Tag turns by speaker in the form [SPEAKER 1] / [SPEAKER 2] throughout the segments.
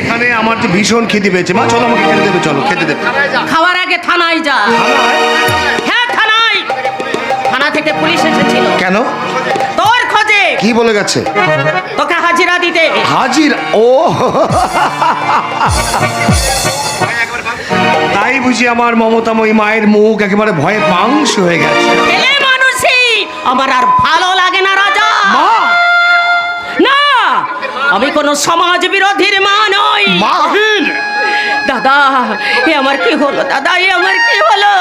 [SPEAKER 1] এখানে আমার যে ভীষণ খিদে পেয়েছে। মা চলো আমাকে খেতে দেবে চলো খেতে দেবে।
[SPEAKER 2] খাওয়ার আগে থানায় যা। হ্যাঁ থানায়। থানা থেকে পুলিশ এসেছিল।
[SPEAKER 1] কেন?
[SPEAKER 2] তোর খোঁজে।
[SPEAKER 1] কি বলে গেছে?
[SPEAKER 2] তোকে হাজিরা দিতে।
[SPEAKER 1] হাজির? ও। তাই বুঝি আমার মমতাময়ী মায়ের মুখ একেবারে ভয়ে পাংশ হয়ে গেছে।
[SPEAKER 2] মানুষই আমার আর ভালো আমি কোনো সমাজ বিরোধীর মা নই। দাদা এ আমার কি হলো? দাদা এ আমার কি হলো?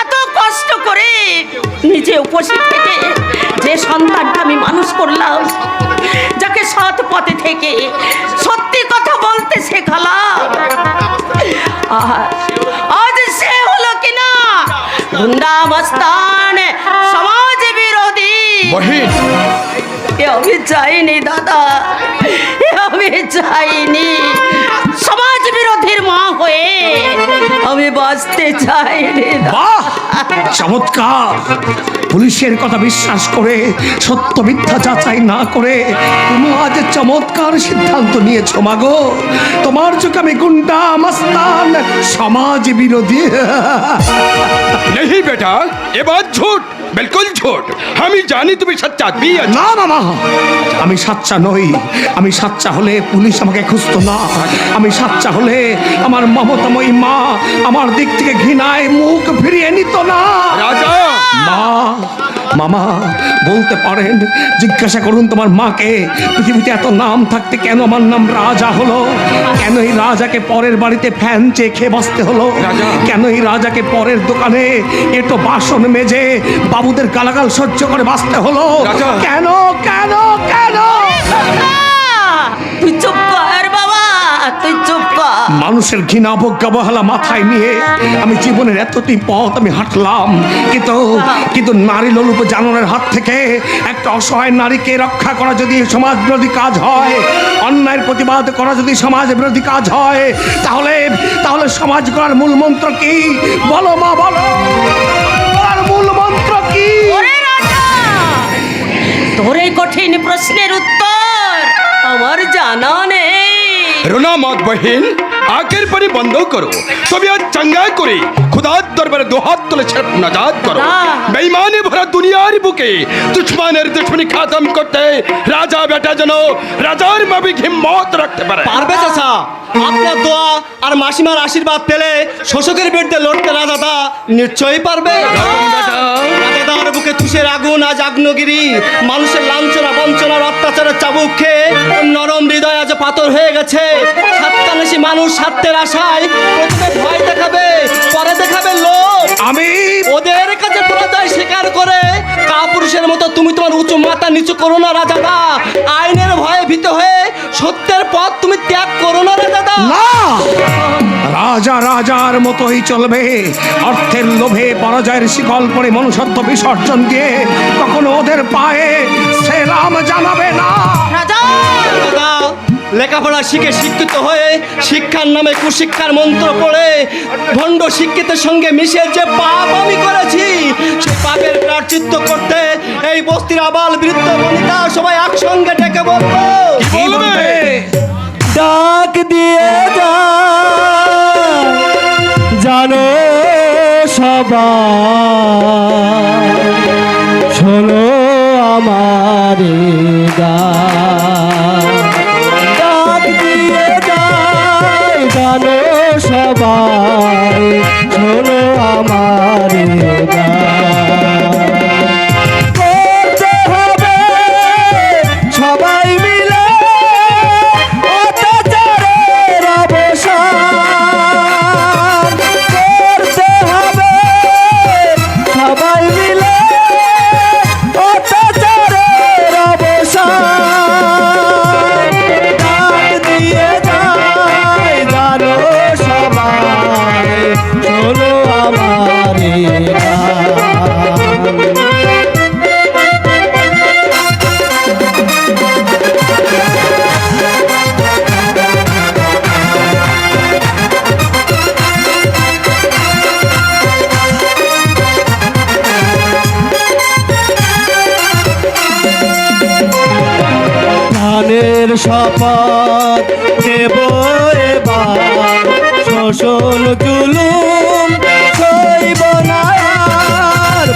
[SPEAKER 2] এত কষ্ট করে নিজে উপস্থিত থেকে যে সন্তানটা আমি মানুষ করলাম যাকে সৎ পথে থেকে সত্যি কথা বলতে শেখালাম আজ সে হলো কিনা? গুন্ডা মস্তান সমাজ বিরোধী আমি চাইনি দাদা। আমি চাইনি সমাজ বিরোধীর মা হয়ে আমি বাঁচতে চাইনি
[SPEAKER 1] চমৎকার। পুলিশের কথা বিশ্বাস করে সত্য মিথ্যা যাচাই না করে তুমি আজ চমৎকার সিদ্ধান্ত নিয়েছ মাগো তোমার চোখে আমি গুন্ডা মাস্তান সমাজ বিরোধী।
[SPEAKER 3] নেই বেটা এবার ঝুট। बिल्कुल झूठ हम ही जानी तुम्हें सच्चा आदमी है
[SPEAKER 1] না না না আমি সাচ্চা নই আমি সাচ্চা হলে পুলিশ আমাকে খুঁজতো না আমি সাচ্চা হলে আমার মমতাময়ী মা আমার দিক থেকে ঘৃণায় মুখ ফিরিয়ে নিত না
[SPEAKER 3] राजा
[SPEAKER 1] মা মামা বলতে পারেন জিজ্ঞাসা করুন তোমার মাকে পৃথিবীতে এত নাম থাকতে কেন আমার নাম রাজা হলো? কেন এই রাজাকে পরের বাড়িতে ফ্যান চেয়ে খেয়ে বসতে হলো? কেন এই রাজাকে পরের দোকানে এটো বাসন মেজে বাবুদের গালাগাল সহ্য করে বাঁচতে হলো? কেন কেন কেন?
[SPEAKER 2] বাবা, তুই চুপ কর বাবা তুই চুপ
[SPEAKER 1] মানুষের ঘৃণা অবজ্ঞাবহেলা মাথায় নিয়ে আমি জীবনের এতটি পথ আমি হাঁটলাম। কিন্তু কিন্তু নারী লোলুপ জাননের হাত থেকে একটা অসহায় নারীকে রক্ষা করা যদি সমাজ বিরোধী কাজ হয় অন্যায়ের প্রতিবাদ করা যদি সমাজ বিরোধী কাজ হয় তাহলে তাহলে সমাজ করার মূল মন্ত্র কি? বলো মা বলো। মূল মন্ত্র কি?
[SPEAKER 2] তোর কঠিন প্রশ্নের উত্তর আমার জানা নেই।
[SPEAKER 3] রুনা মত বহিন। আখের পানি বন্ধ করো তবিয়ত চাঙ্গা করে খুদার দরবারে দুহাত তুলে ছেড়ে নাজাদ
[SPEAKER 2] করো
[SPEAKER 3] বেঈমানে ভরা দুনিয়ার বুকে দুশ্মনের দুশ্মনী খাতম করতে রাজা বেটা যেন রাজার মাবিক হিম্মত রাখতে পারে
[SPEAKER 4] পারবে চাষা আপনার দোয়া আর মাসিমার আশীর্বাদ পেলে শোষকের বিরুদ্ধে লড়তে রাজাদা নিশ্চয়ই পারবে। রাজাদার বুকে তুষের আগুন আজ আগ্নগিরি মানুষের লাঞ্ছনা বঞ্চনার অত্যাচারের চাবুক খেয়ে নরম হৃদয় আজ পাথর হয়ে গেছে। সাতকানেশি মানুষ স্বার্থের আশায় প্রথমে ভয় দেখাবে পরে দেখাবে লোভ।
[SPEAKER 1] আমি
[SPEAKER 4] ওদের কাছে পরাজয় স্বীকার করে কাপুরুষের মতো তুমি তোমার উঁচু মাথা নিচু করো না রাজাদা আইনের ভয়ে ভীত হয়ে সত্যের পথ তুমি ত্যাগ করো না রাজাদা
[SPEAKER 1] না! রাজা রাজার মতোই চলবে। অর্থের লোভে পরাজয়ের শিকল পরে মনুষ্যত্ব বিসর্জন দিয়ে কখনো ওদের পায়ে সেলাম জানাবে না।
[SPEAKER 2] রাজা!
[SPEAKER 4] লেখাপড়া শিখে শিক্ষিত হয়ে শিক্ষার নামে কুশিক্ষার মন্ত্র পড়ে ভণ্ড শিক্ষিতের সঙ্গে মিশে যে পাপ আমি করেছি সে পাপের প্রার্চিত্য করতে এই বস্তির আবাল বৃদ্ধ বনিতা সবাই একসঙ্গে ডেকে বলব ডাক দিয়ে যা জানো সবাই শোনো আমার গান। জানো সবাই শোনো আমার শপথ দেব এবার। শোষণ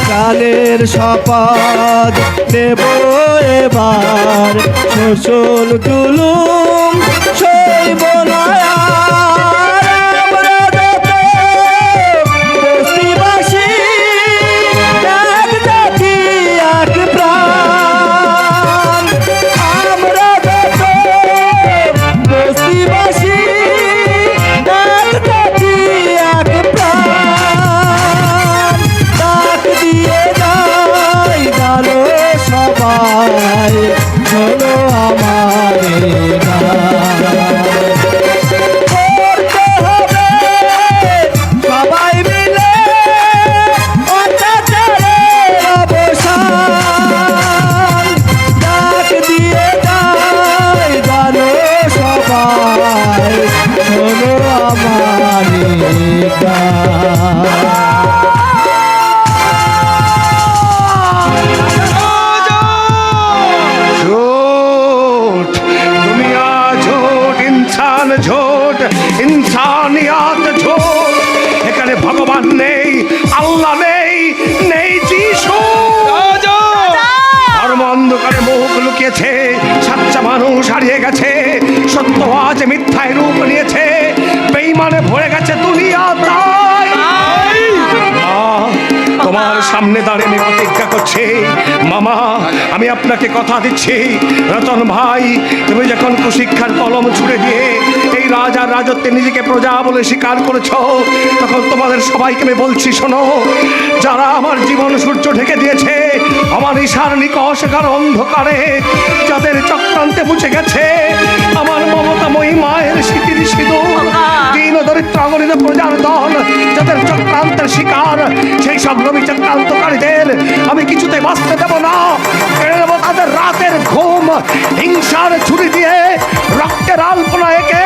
[SPEAKER 4] কালের শপথ দেব এবার। শোষণ
[SPEAKER 1] ঝোট এখানে ভগবান নেই আল্লাহ নেই নেই যিশু। ধর্ম অন্ধকারে মুখ লুকিয়েছে সাচ্চা মানুষ হারিয়ে গেছে সত্য আজ মিথ্যায় রূপ নিয়েছে বেইমানে ভরে গেছে দুনিয়া তাই। তোমার সামনে দাঁড়িয়ে আমি প্রতিজ্ঞা করছি। মামা আমি আপনাকে কথা দিচ্ছি। রতন ভাই তুমি যখন কুশিক্ষার কলম ছুড়ে দিয়ে রাজার রাজত্বে নিজেকে প্রজা বলে স্বীকার করেছ, তখন তোমাদের সবাইকে আমি বলছি, শোনো, যারা আমার জীবন সূর্য ঢেকে দিয়েছে, আমার ঈশার নিকশকার অন্ধকারে, যাদের চক্রান্তে মুছে গেছে, আমার মমতাময়ী মায়ের স্মৃতির সিঁদুর দিন দরিদ্র অগণিত প্রজার দল, যাদের চক্রান্তের শিকার, সেই সব রবি চক্রান্তকারীদের আমি কিছুতে বাঁচতে দেব না। তাদের রাতের ঘুম, হিংসার ছুরি দিয়ে রক্তের আলপনা এঁকে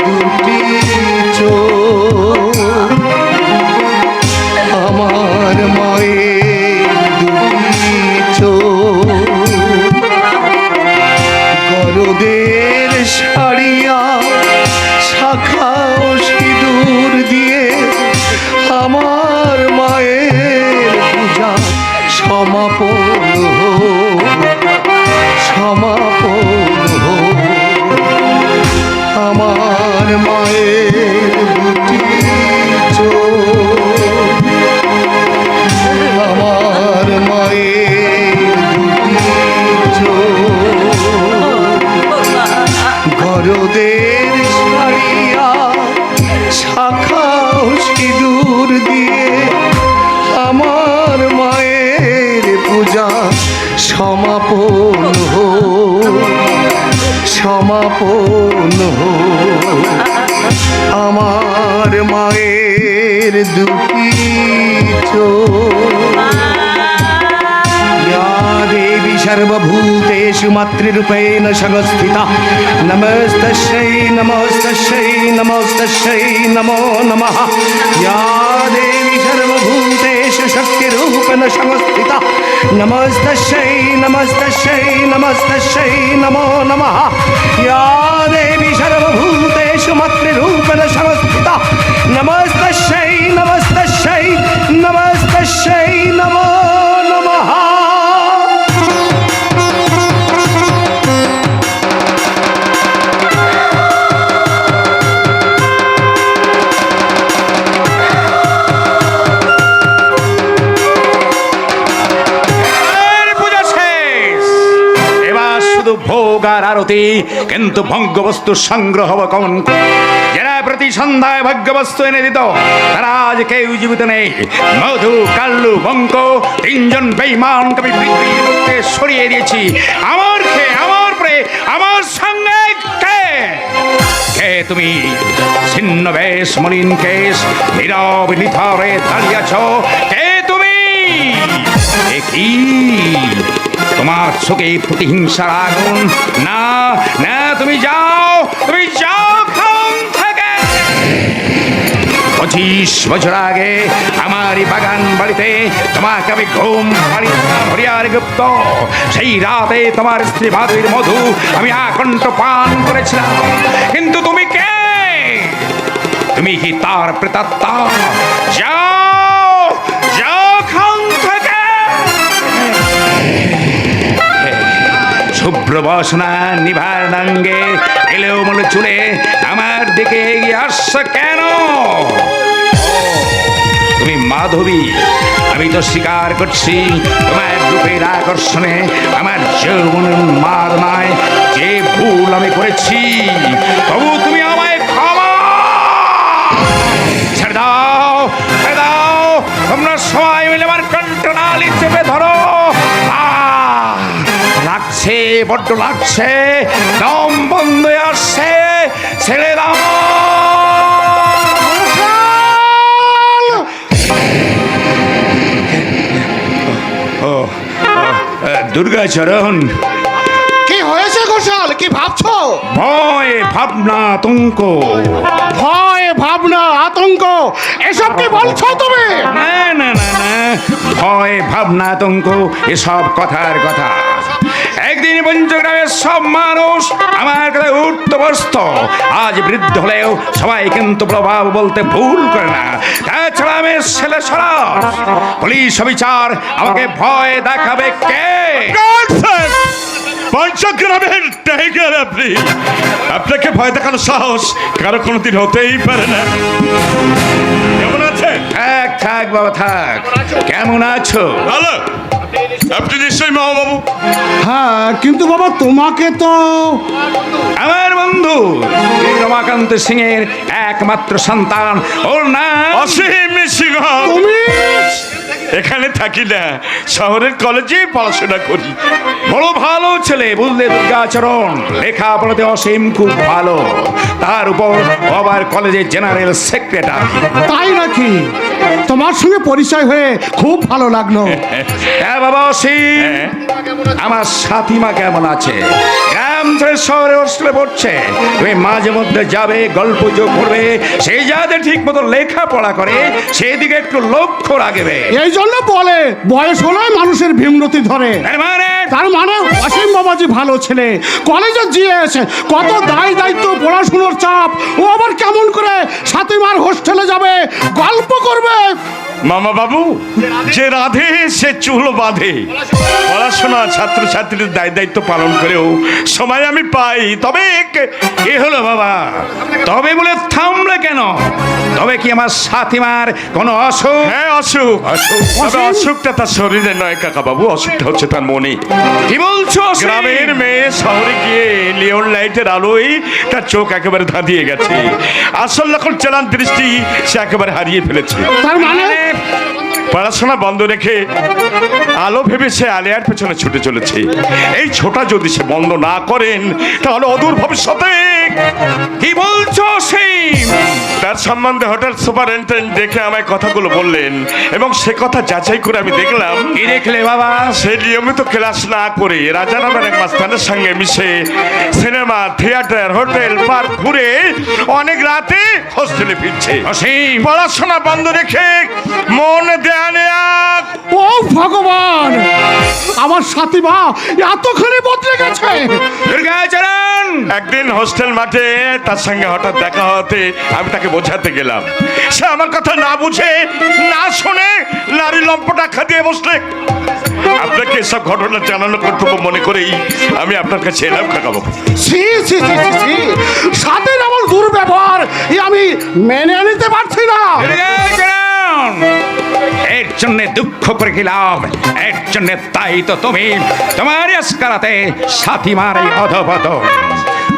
[SPEAKER 1] দুটি চোখ। আপন আমার মায়ের দুটি দেবী সর্বভূতেষু মাতৃরূপেণ সগস্থিতা নমস্তস্যৈ নমস্তস্যৈ নমস্তস্যৈ, নমো নমঃ। ইয়া দেবী সর্বভূতে शक्तिरूपेण संस्थिता नमस्तस्यै नमस्तस्यै नमस्तस्यै, नमो नम। या देवी सर्वभूतेषु मातृरूपेण समस्थिता। नमस्तस्यै नमस्तस्यै नमस्तस्यै नमो नमः
[SPEAKER 5] আর আরতি, কিন্তু ভঙ্গবস্তু সংগ্রহ কমন প্রতি সন্ধ্যায় ভাগ্যবস্তু এনে দিত, তারা আজ কেউ জীবিত নেই। মধু, কাল্লু, বঙ্ক, তিনজন বেইমান কবি সরিয়ে দিয়েছি। আমার খেয়ে আমার প্রে, আমার সঙ্গে কে? তুমি? ছিন্ন বেশ, মলিন কেশ, নীরব, নিথরে দাঁড়িয়েছ কে তুমি? কি? তোমার চোখে প্রতিহিংসার আগুন। না না, তুমি যাও তুমি যাও থেকে। পঁচিশ বছর আগে আমার বাগান বাড়িতে তোমাকে আমি ঘুম হরিয়ার গুপ্ত। সেই রাতে তোমার স্ত্রী মাধুরীর মধু আমি আকণ্ঠ পান করেছিলাম। কিন্তু তুমি কে? তুমি কি তার প্রেতাত্মা? যাও শুভ্র বসনা নিভার নাঙ্গে এলেও মনে চুলে আমার দিকে এগিয়ে আসছে কেন তুমি মাধবী, আমি তো স্বীকার করছি তোমার রূপের আকর্ষণে, আমার যৌবনের মারনায় যে ভুল আমি করেছি, তবু তুমি আমায় ক্ষমা ছেড়ে দাও ছেড়ে দাও তোমরা সবাই মিলে আমার কন্ট্রোনালি চেপে ধরো! লাগছে বড্ড লাগছে। দম বন্ধ আসছে। ছেড়ে আহ, দুর্গাচরণ।
[SPEAKER 6] কি হয়েছে ঘোষাল? কি ভাবছ?
[SPEAKER 5] ভয় ভাবনা আতঙ্ক।
[SPEAKER 6] ভয় ভাবনা আতঙ্ক এসব কি বলছো তুমি?
[SPEAKER 5] না না না না। ভয় ভাবনা আতঙ্ক এসব কথার কথা। একদিন পঞ্চগ্রামের সব মানুষ আমার কথা উঠতে বসত আজ বৃদ্ধ হলেও সবাই কিন্তু প্রভাব বলতে ভুল করে না। তাছাড়া আমি ছেলে সরাস। পুলিশ বিচার আমাকে ভয় দেখাবে কে?
[SPEAKER 7] পঞ্চগ্রামের টাইগার আপনি। আপনাকে ভয় দেখানোর সাহস কারও কোনোদিন হতেই পারে না। কেমন আছেন?
[SPEAKER 5] থাক থাক বাবা থাক। কেমন আছো?
[SPEAKER 7] ভালো। আপনি নিশ্চয়ই মহাবাবু।
[SPEAKER 6] হ্যাঁ কিন্তু বাবা তোমাকে তো
[SPEAKER 5] আমার বন্ধু রমাকান্ত সিং এর একমাত্র সন্তান ওর নাম
[SPEAKER 7] অসীম সিংহ।
[SPEAKER 6] তুমি
[SPEAKER 7] এখানে থাকি না। শহরের কলেজে পড়াশোনা করি।
[SPEAKER 5] বড় ভালো ছেলে বুঝলে দুর্গাচরণ। লেখাপড়াতে অসীম খুব ভালো। তার উপর ও আবার কলেজের জেনারেল সেক্রেটারি
[SPEAKER 6] তাই নাকি? তোমার সঙ্গে পরিচয় হয়ে খুব ভালো লাগল।
[SPEAKER 5] হ্যাঁ বাবা অসীম।
[SPEAKER 7] হ্যাঁ।
[SPEAKER 5] আমার সাথীমা কেমন আছে? গ্রাম ছেড়ে শহরে হোস্টেলে পড়ছে। তুমি মাঝে মধ্যে যাবে গল্প যোগ করবে যাতে ঠিক মতো লেখাপড়া করে একটু লক্ষ্য রাখবে।
[SPEAKER 6] এই জন্য বলে বয়স হলে মানুষের ভীমরতি ধরে।
[SPEAKER 5] তার মানে?
[SPEAKER 6] তার মানে অসীম বাবাজি ভালো ছেলে। কলেজে জিয়েছে কত দায় দায়িত্ব পড়াশুনোর চাপ। ও আবার কেমন করে সাথীমার হোস্টেলে যাবে গল্প করবে।
[SPEAKER 7] মামা বাবু যে রাধে। সে চুল বাঁধে। পড়াশোনা ছাত্রছাত্রীর দায় দায়িত্ব পালন করেও সময় আমি পাই। তবে কে-
[SPEAKER 5] কি হলো বাবা। তবে বলে থামলে কেন? তবে কি আমার সাথীমার কোনো অসুখ?
[SPEAKER 7] হ্যাঁ অসুখ। তবে অসুখটা তার শরীরে নয় কাকা বাবু অসুখটা হচ্ছে তার মনে।
[SPEAKER 5] কি বলছো?
[SPEAKER 7] গ্রামের মেয়ে শহরে গিয়ে লিওন লাইটের আলোয় তার চোখ একেবারে ধাঁধিয়ে গেছে। আসল লক্ষণ চালান দৃষ্টি সে একেবারে হারিয়ে ফেলেছে।
[SPEAKER 6] তার মানে?
[SPEAKER 7] পড়াশোনা বন্ধ রেখে আলো ভেবে সে আলিয়ার পেছনে ছুটে চলেছে। এই ছোটা যদি সে বন্ধ না করেন, তাহলে অদূর ভবিষ্যতে
[SPEAKER 5] কি বলছো অসীম
[SPEAKER 7] তার সম্বন্ধে হোটেল সুপারিনটেন্ডেন্ট দেখে আমায় কথাগুলো বললেন এবং সে কথা যাচাই করে আমি দেখলাম
[SPEAKER 5] কি দেখলে বাবা?
[SPEAKER 7] সে নিয়মিত ক্লাস না করে রাজা নামের এক মাস্টারের সঙ্গে মিশে সিনেমা থিয়েটার হোটেল পার্ক ঘুরে অনেক রাতে হোস্টেলে ফিরছে।
[SPEAKER 5] অসীম।
[SPEAKER 7] পড়াশোনা বন্ধ রেখে মন দেয়া
[SPEAKER 6] ও ভগবান! আমার সাথীমা এতখানি বদলে গেছে!
[SPEAKER 5] দুর্গাচরণ
[SPEAKER 7] একদিন হোস্টেল মাঠে তার সঙ্গে হঠাৎ দেখা হতে আমি তাকে বোঝাতে গেলাম। সে আমার কথা না বুঝে না শুনে নারী লম্পটা খাদিয়ে বসলে। আপনাকে এসব ঘটনা জানানো কর্তব্য মনে করেই আমি আপনার কাছে এলাম কাকাবো
[SPEAKER 6] সাথীর এমন দুর্ব্যবহার এ আমি মেনে নিতে পারছি না।
[SPEAKER 5] দুর্গাচরণ এর জন্য দুঃখ করে লাভ? এর জন্য তাই তো তুমি তোমার সাথী মারে অধপত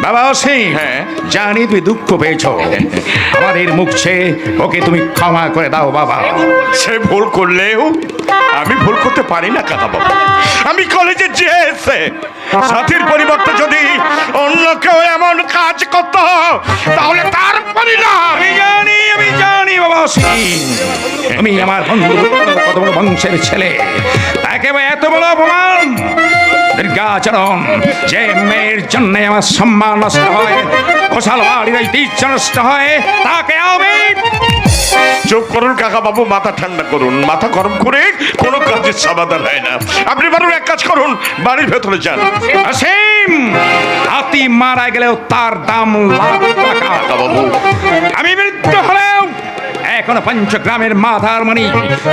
[SPEAKER 5] বাবা সিং
[SPEAKER 7] হ্যাঁ।
[SPEAKER 5] জানি তুই দুঃখ পেয়েছ। আমাদের মুখ ছেয়ে ওকে তুমি ক্ষমা করে দাও বাবা।
[SPEAKER 7] সে ভুল করলেও আমি ভুল করতে পারি না কাকা বাবু? আমি কলেজে যেয়েছে সাথীর পরিবর্তে যদি অন্য কেউ এমন কাজ করত তাহলে তার পরিণাম।
[SPEAKER 5] আমি জানি আমি জানি বাবা সিং আমি আমার বন্ধু কত বড় বংশের ছেলে। তাকে এত বড় অপমান। দুর্গাচরণ যে মেয়ের জন্য আমার সম্মান নষ্ট হয় ঘোষাল বাড়ির ঐতিহ্য নষ্ট হয় তাকে আমি
[SPEAKER 7] চুপ করুন কাকা বাবু মাথা ঠান্ডা করুন মাথা গরম করে কোনো কাজের সমাধান হয় না। আপনি বরং এক কাজ করুন বাড়ির ভেতরে যান।
[SPEAKER 5] অসীম হাতি মারা গেলেও তার দাম লাখ টাকা।
[SPEAKER 7] বাবু
[SPEAKER 5] আমি মৃত্যু হলেও এখনও পঞ্চগ্রামের মাথার মণি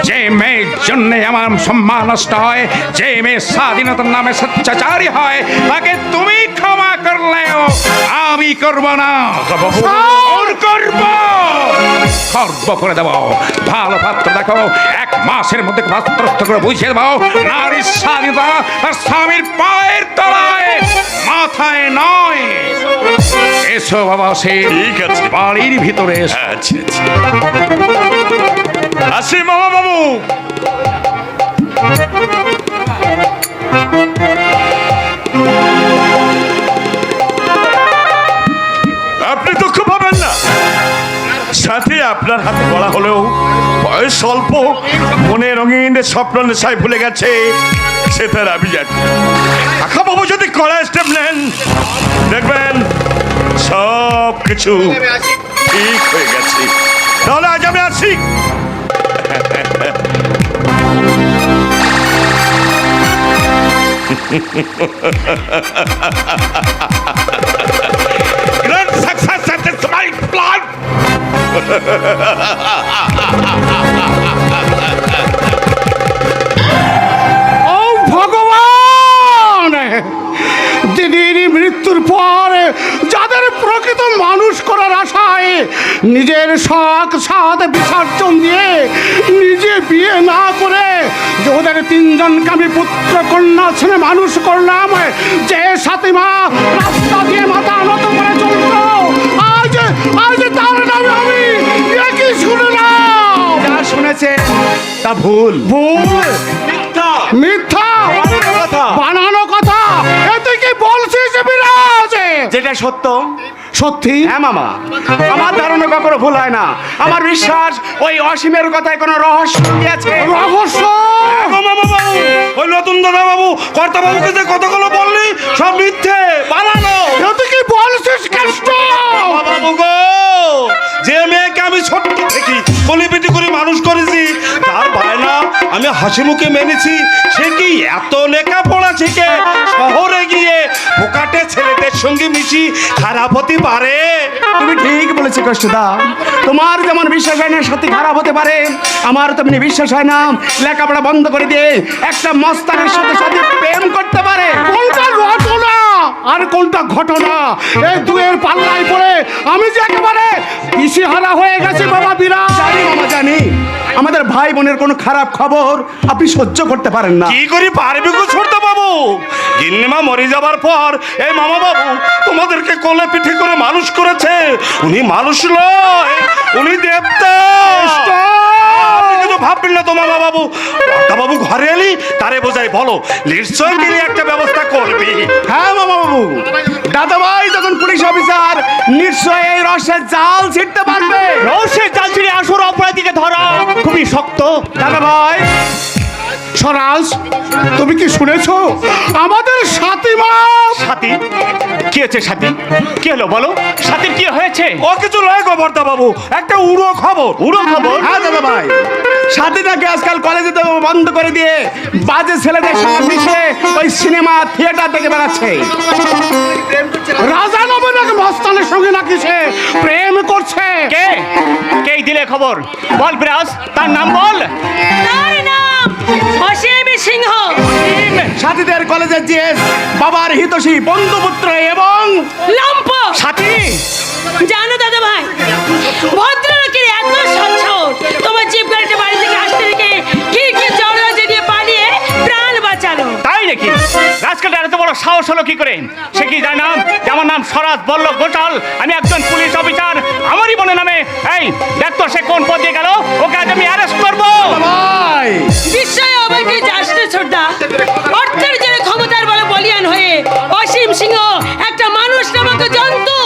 [SPEAKER 5] যে মেয়ের জন্য আমার সম্মান নষ্ট হয় যে মেয়ে স্বাধীনতার নামে সত্যাচারি হয় তাকে তুমি ক্ষমা করলেও আমি করব না। করব। খর্ব করে দেব। ভালো পাত্র দেখো মাসের মধ্যে পাত্রস্থ করে বুঝিয়ে দাও। নারীর স্বাধীনতা তার স্বামীর পায়ের তলায় মাথায় নয়। এসো বাবা সে
[SPEAKER 7] ঠিক আছে।
[SPEAKER 5] বাড়ির ভিতরে
[SPEAKER 7] আচ্ছা আসি মামা বাবু। আপনার হাতে পড়া হলেও বয়স স্বল্প মনে রঙিন স্বপ্ন নেশায় ভুলে গেছে, সে তার আমি জানি যদি কড়া স্টেপ নেন, দেখবেন সব কিছু ঠিক হয়ে গেছে। তাহলে আজ আমি আসি। Great
[SPEAKER 6] ও ভগবান! দিদির মৃত্যুর পর যাদের প্রকৃত মানুষ করার আশায় নিজের শখ সাদ বিসর্জন দিয়ে নিজে বিয়ে না করে যে ওদের তিনজনকে আমি পুত্র কন্যা ছেলে মানুষ করলাম, যে সাথে মা রাস্তা দিয়ে মাথা নত করে চলত, আজ
[SPEAKER 4] তা ভুল।
[SPEAKER 6] ভুল। মিথ্যা।
[SPEAKER 4] কথা।
[SPEAKER 6] বানানো কথা। এতে কি বলছিস বিরাজ?
[SPEAKER 4] যেটা সত্য।
[SPEAKER 6] সত্যি?
[SPEAKER 4] হ্যাঁ মামা। আমার ধারণা কখনো ভুল হয় না। আমার বিশ্বাস ওই অসীমের কথায় কোনো রহস্য আছে।
[SPEAKER 6] রহস্য?
[SPEAKER 3] ওই নতুন দাদা বাবু কর্তা বাবুকে যে কতগুলো বললি সব মিথ্যে। বানানো।
[SPEAKER 6] এতে কি বলছিস কেষ্ট?
[SPEAKER 3] বাবু গো যে মেয়েকে আমি ছোট্ট থেকে কলিপিটি করে মানুষ করেছি আমি হাসি মুখে মেনেছি সে কি এত লেখাপড়া শিখে শহরে গিয়ে ফোকাটে ছেলেদের সঙ্গে মিশি খারাপ হতে পারে?
[SPEAKER 4] তুমি ঠিক বলেছ কষ্টদা তোমার যেমন বিশ্বাস হয় না সত্যি খারাপ হতে পারে। আমার তেমনি বিশ্বাস হয় না লেখাপড়া বন্ধ করে দিয়ে একটা মস্তানের সাথে সাথে প্রেম করতে পারে।
[SPEAKER 6] কোনটা ঘটনা? আর কোনটা ঘটনা? এই দুয়ের পাল্লায় পড়ে আমি যে একেবারে দিশেহারা হয়ে গেছে বাবা বিরাজ
[SPEAKER 4] জানি মামা জানি। আমাদের ভাই বোনের কোনো খারাপ খবর আপনি সহ্য করতে পারেন না।
[SPEAKER 3] কি করি পারবি গো ছোট্ট বাবু? গিন্নিমা মরে যাবার পর এই মামা বাবু তোমাদেরকে কোলে পিঠে করে মানুষ করেছে। উনি মানুষ নয় উনি দেবতা। ভাববেন না তোমার বাবু বাবু ঘরে এলি তারে বোঝাই বলো নিশ্চয় তিনি একটা ব্যবস্থা করবি।
[SPEAKER 4] হ্যাঁ মামা বাবু দাদা ভাই যখন পুলিশ অফিসার নিশ্চয়ই এই রসের জাল ছিটতে পারবে। রসের জাল ছিঁড়ে আসর অপরাধীকে ধরা খুবই শক্ত। দাদা ভাই
[SPEAKER 6] স্বরাজ তুমি কি শুনেছো? আমাদের সাথীমা
[SPEAKER 4] সাথী? কি হয়েছে সাথী? কি হলো বলো? সাথী কি হয়েছে?
[SPEAKER 3] ও কিছু নয় গো বর্দা বাবু একটা উড়ো খবর।
[SPEAKER 4] উড়ো খবর? হ্যাঁ দাদা ভাই সাথীটাকে আজকাল কলেজে তো বন্ধ করে দিয়ে বাজে ছেলেদের সঙ্গে মিশে ওই সিনেমা থিয়েটার দেখে বেড়াচ্ছে।
[SPEAKER 6] রাজা নামে নাকি মস্তানের সঙ্গে নাকি সে প্রেম করছে?
[SPEAKER 4] কে? কে দিলে খবর? বল বিরাজ তার নাম বল।
[SPEAKER 2] তার নাম অসীম সিংহ।
[SPEAKER 4] সাথীদের কলেজের জিএস বাবার হিতশী বন্ধুপুত্র এবং
[SPEAKER 2] লম্প।
[SPEAKER 4] সাথী।
[SPEAKER 2] জানো দাদা ভাই ভদ্রলোকের এত স্বচ্ছ তোমার জিপ গাড়িটা
[SPEAKER 4] তাই নাকি? রাজকালটা এত বড় সাহস
[SPEAKER 8] হলো কি করে? সে কি জানে না? আমার নাম স্বরাজ বল্ল গোটাল আমি একজন পুলিশ অফিসার। আমারই মনে নামে এই দেখ তো সে কোন পদ দিয়ে গেল? ওকে আজ আমি অ্যারেস্ট করব।
[SPEAKER 9] ভাই
[SPEAKER 6] বিস্ময় আমাকে যাসতে ছোটদা। অর্থের জন্য ক্ষমতার বলে বলিয়ান হয়ে অসীম সিংহ একটা মানুষ নামক জন্তু।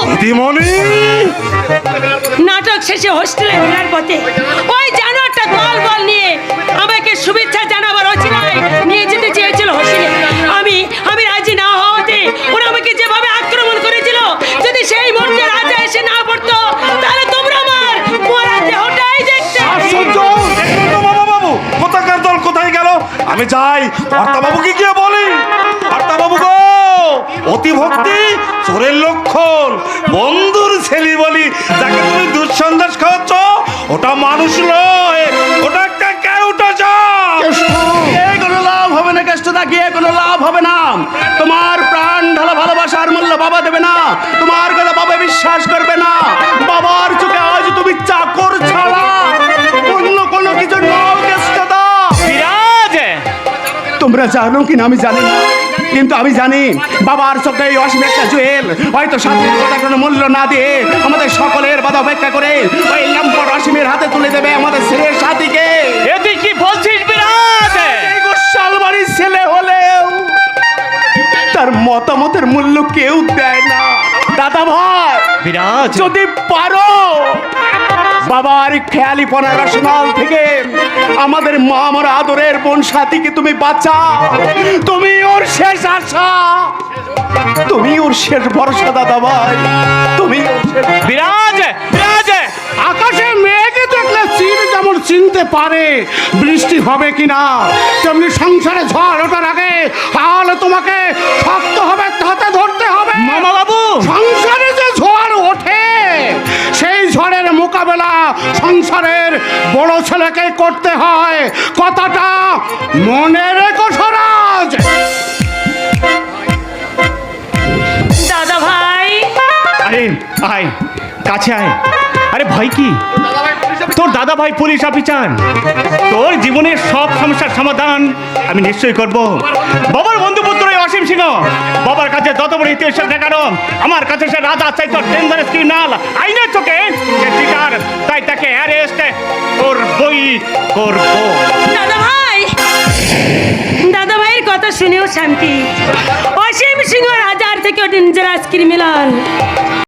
[SPEAKER 6] নাটক শেষে হোস্টেলে ফেরার পথে ওই জানোয়ারটা দল বল নিয়ে আমাকে শুভেচ্ছা জানাবার অচিরায় নিয়ে যেতে সেই মুহূর্তে রাজা এসে না পড়তো তাহলে তোমরা আমার মরা দেহটাই দেখতে।
[SPEAKER 7] বাবু কোথাকার দল কোথায় গেল? আমি যাই। বাবুকে গিয়ে বলি। বাবু গো অতি ভক্তি চোরের লক্ষণ বন্ধুর ছেলে বলি। যাকে তুমি দুঃসন্দেশ খাওয়াচ্ছ ওটা মানুষ নয় ওটা একটা কেউটা
[SPEAKER 9] এই কোনো লাভ হবে না কেষ্টদা গিয়ে কোনো লাভ হবে না। তোমার প্রাণ ঢালা ভালোবাসার মূল্য বাবা দেবে না। তোমার কথা বাবা বিশ্বাস করবে না। বাবার চোখে আজ তুমি চাকর ছাড়া। অন্য কোনো কিছু নাও কেষ্টদা।
[SPEAKER 8] বিরাজ!
[SPEAKER 9] তোমরা জানো কিনা আমি জানি না। কিন্তু আমি জানি বাবার চোখে এই অসীম একটা জুয়েল। হয়তো সাথীর কথা কোনো মূল্য না দিয়ে আমাদের সকলের বাধা উপেক্ষা করে ওই লম্পট অসীমের হাতে তুলে দেবে আমাদের ছেলের সাথীকে।
[SPEAKER 8] এ তুই কি বলছিস বিরাজ
[SPEAKER 9] বাড়ির ছেলে হলেও তার মতামতের মূল্য কেউ দেয় না। দাদা ভাই
[SPEAKER 8] বিরাজ।
[SPEAKER 9] যদি পারো বাবার খেয়ালি পনা রসনাল থেকে আমাদের মা আমার আদরের বোন সাথীকে তুমি বাঁচাও। তুমি ওর শেষ আশা। তুমি ওর শেষ ভরসা দাদা ভাই। তুমি
[SPEAKER 8] বিরাজ বিরাজ।
[SPEAKER 9] আকাশে মেঘে দেখলে চির যেমন চিনতে পারে বৃষ্টি হবে কিনা তেমনি সংসারে ঝড় ওঠার আগে তাহলে তোমাকে শক্ত হবে হাতে ধরতে হবে।
[SPEAKER 8] মামা বাবু
[SPEAKER 9] সংসারে যে ঝড় ওঠে সেই ঝড়ের মোকাবেলা সংসারের বড় ছেলেকে করতে হয়। কথাটা মনে রেখো স্বরাজ।
[SPEAKER 6] দাদা ভাই।
[SPEAKER 8] আরে আয় কাছে আয়। আরে ভাই কি? তোর দাদা ভাই পুলিশ অফিসার। তোর জীবনের সব সমস্যার সমাধান আমি নিশ্চয়ই করব। বাবার অসীম সিংহ। বাবার কাছে যত বড় ইতিহাস দেখানো আমার কাছে সে রাজা চাই তোর ডেঞ্জারাস ক্রিমিনাল আইনের চোখে সে তাই তাকে অ্যারেস্ট করবই বই করব।
[SPEAKER 6] দাদা ভাই, দাদা ভাইয়ের কথা শুনেও শান্তি। অসীম সিংহ রাজার থেকে ডেঞ্জারাস ক্রিমিনাল